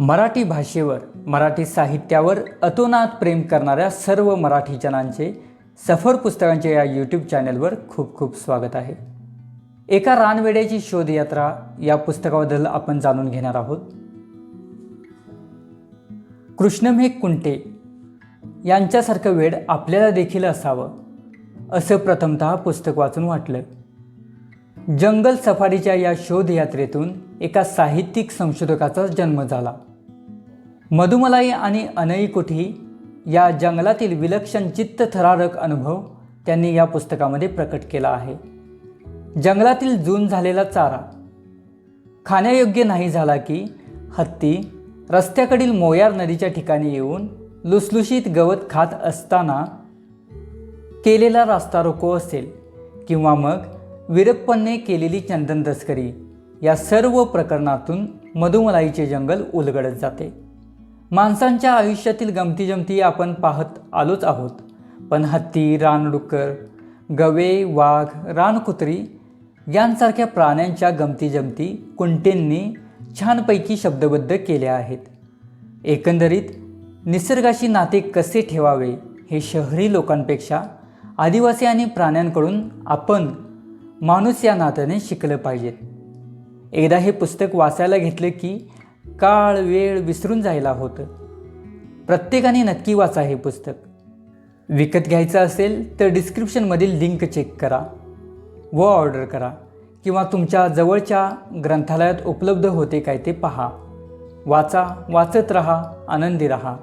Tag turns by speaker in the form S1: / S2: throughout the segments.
S1: मराठी भाषेवर मराठी साहित्यावर अतोनात प्रेम करणाऱ्या सर्व मराठी जनांचे सफर पुस्तकांच्या या यूट्यूब चॅनलवर खूप खूप स्वागत आहे. एका रानवेड्याची शोधयात्रा या पुस्तकाबद्दल आपण जाणून घेणार आहोत. कृष्णमेघ कुंटे यांच्यासारखं वेड आपल्याला देखील असावं असं प्रथमतः पुस्तक वाचून वाटलं. जंगल सफारीच्या या शोधयात्रेतून एका साहित्यिक संशोधकाचा जन्म झाला. मधुमलाई आणि अनईकुठी या जंगलातील विलक्षण चित्तथरारक अनुभव त्यांनी या पुस्तकामध्ये प्रकट केला आहे. जंगलातील जून झालेला चारा. खाण्यायोग्य नाही झाला की हत्ती रस्त्याकडील मोयार नदीच्या ठिकाणी येऊन लुसलुशीत गवत खात असताना केलेला रास्ता रोको असेल किंवा मग वीरप्पनने केलेली चंदन तस्करी या सर्व प्रकरणातून मधुमलाईचे जंगल उलगडत जाते. माणसांच्या आयुष्यातील गमतीजमती आपण पाहत आलोच आहोत. पण हत्ती रानडुक्कर गवे वाघ रानकुत्री यांसारख्या प्राण्यांच्या गमतीजमती कुंटेंनी छानपैकी शब्दबद्ध केल्या आहेत. एकंदरीत निसर्गाशी नाते कसे ठेवावे हे शहरी लोकांपेक्षा आदिवासी आणि प्राण्यांकडून आपण माणूस या नात्याने शिकलं पाहिजेत एकदा हे पुस्तक वाचायला घेतलं की काळ वेळ विसरून जायला होतं. प्रत्येकाने नक्की वाचा हे पुस्तक. विकत घ्यायचं असेल तर डिस्क्रिप्शनमधील लिंक चेक करा व ऑर्डर करा किंवा तुमच्या जवळच्या ग्रंथालयात उपलब्ध होते काय ते पहा. वाचा वाचत रहा आनंदी रहा.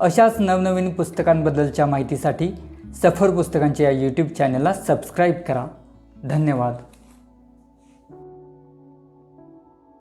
S1: अशाच नवनवीन पुस्तकांबद्दलच्या माहितीसाठी सफर पुस्तकांच्या या यूट्यूब चॅनलला सबस्क्राईब करा. धन्यवाद.